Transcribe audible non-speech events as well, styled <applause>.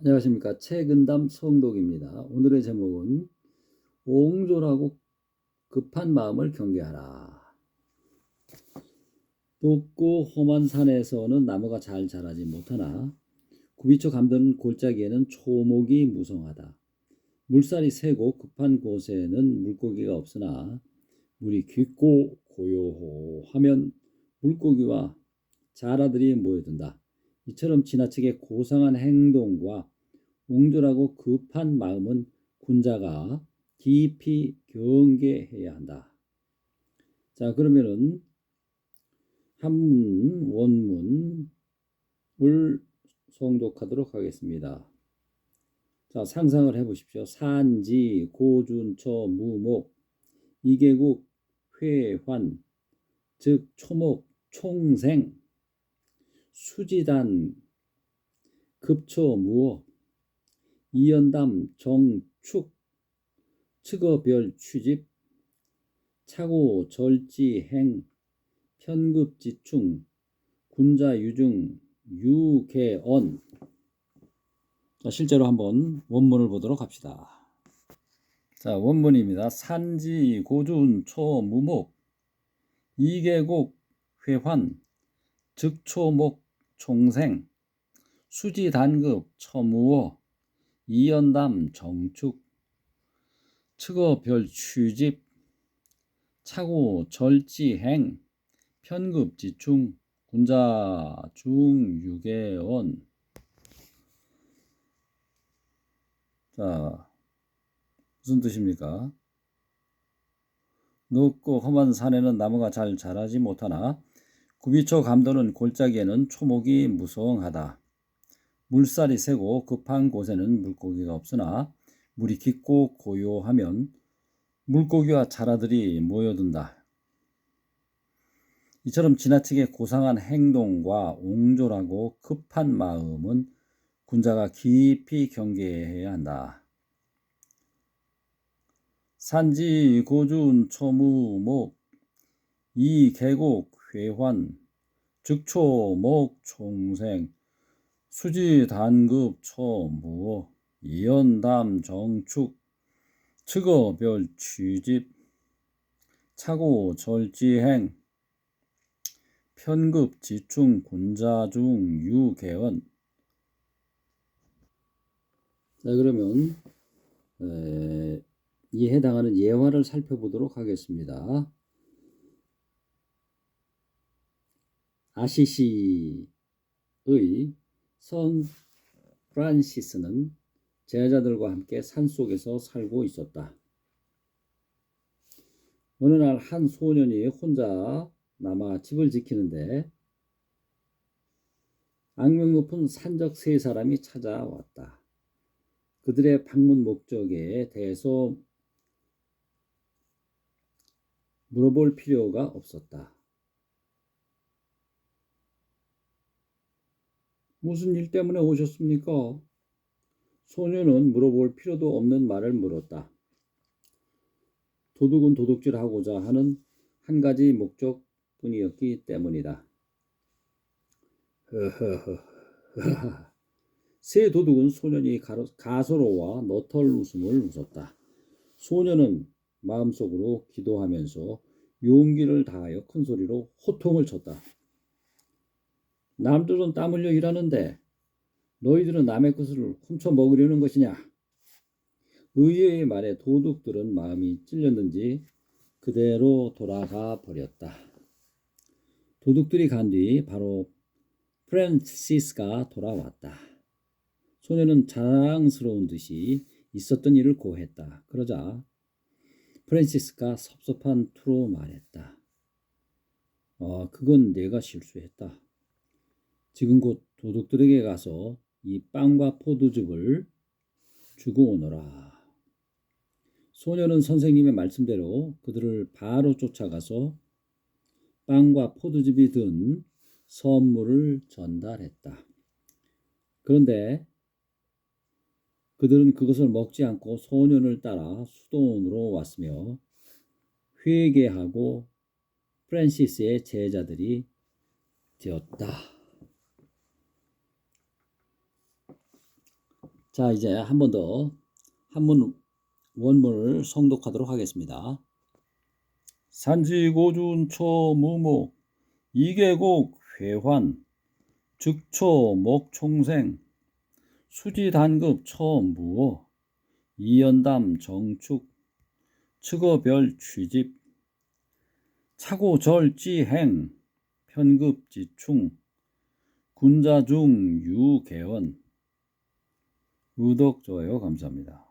안녕하십니까. 최근담 성독입니다. 오늘의 제목은 옹졸하고 급한 마음을 경계하라. 높고 험한 산에서는 나무가 잘 자라지 못하나 구비처 감도는 골짜기에는 초목이 무성하다. 물살이 세고 급한 곳에는 물고기가 없으나 물이 깊고 고요하면 물고기와 자라들이 모여든다. 이처럼 지나치게 고상한 행동과 옹졸하고 급한 마음은 군자가 깊이 경계해야 한다. 자, 그러면은 한문 원문을 성독하도록 하겠습니다. 자, 상상을 해 보십시오. 산지, 고준처, 무목, 이계국, 회환, 즉 초목, 총생, 수지단, 급초 무어, 이연담, 정축, 측어별 취집, 차고 절지행, 편급지충, 군자유중, 유개언. 자, 실제로 한번 원문을 보도록 합시다. 자, 원문입니다. 산지, 고준, 초, 무목, 이계곡, 회환, 즉초목, 총생, 수지 단급, 처무어, 이연담, 정축, 측어 별 취집, 차고 절지행, 편급 지충, 군자 중유계원. 자, 무슨 뜻입니까? 높고 험한 산에는 나무가 잘 자라지 못하나 구비초 감도는 골짜기에는 초목이 무성하다. 물살이 세고 급한 곳에는 물고기가 없으나 물이 깊고 고요하면 물고기와 자라들이 모여든다. 이처럼 지나치게 고상한 행동과 옹졸하고 급한 마음은 군자가 깊이 경계해야 한다. 산지 고준 초무목 이 계곡 회환 즉초목 총생 수지 단급 초무 이연담 정축 측어별 취집 차고 절지행 편급 지충 군자중 유개원 자 그러면 에, 이 해당하는 예화를 살펴보도록 하겠습니다. 아시시의 성 프란시스는 제자들과 함께 산속에서 살고 있었다. 어느 날 한 소년이 혼자 남아 집을 지키는데 악명 높은 산적 세 사람이 찾아왔다. 그들의 방문 목적에 대해서 물어볼 필요가 없었다. 무슨 일 때문에 오셨습니까? 소녀는 물어볼 필요도 없는 말을 물었다. 도둑은 도둑질하고자 하는 한 가지 목적뿐이었기 때문이다. <laughs> 새 도둑은 소년이 가소로와 너털 웃음을 웃었다. 소년은 마음속으로 기도하면서 용기를 다하여 큰 소리로 호통을 쳤다. 남들은 땀 흘려 일하는데 너희들은 남의 것을 훔쳐 먹으려는 것이냐? 의외의 말에 도둑들은 마음이 찔렸는지 그대로 돌아가 버렸다. 도둑들이 간 뒤 바로 프란시스가 돌아왔다. 소녀는 자랑스러운 듯이 있었던 일을 고했다. 그러자 프란시스가 섭섭한 투로 말했다. 어, 그건 내가 실수했다. 지금 곧 도둑들에게 가서 이 빵과 포도즙을 주고 오너라. 소녀는 선생님의 말씀대로 그들을 바로 쫓아가서 빵과 포도즙이 든 선물을 전달했다. 그런데 그들은 그것을 먹지 않고 소년을 따라 수도원으로 왔으며 회개하고 프란시스의 제자들이 되었다. 자, 이제 한 번 더 한문 원문을 성독하도록 하겠습니다. 산지고준 초 무목 이계곡 회환 즉초 목총생 수지단급 처무어 이연담 정축 측어별 취집 차고절지행 편급지충 군자중 유개원 구독 좋아요 감사합니다.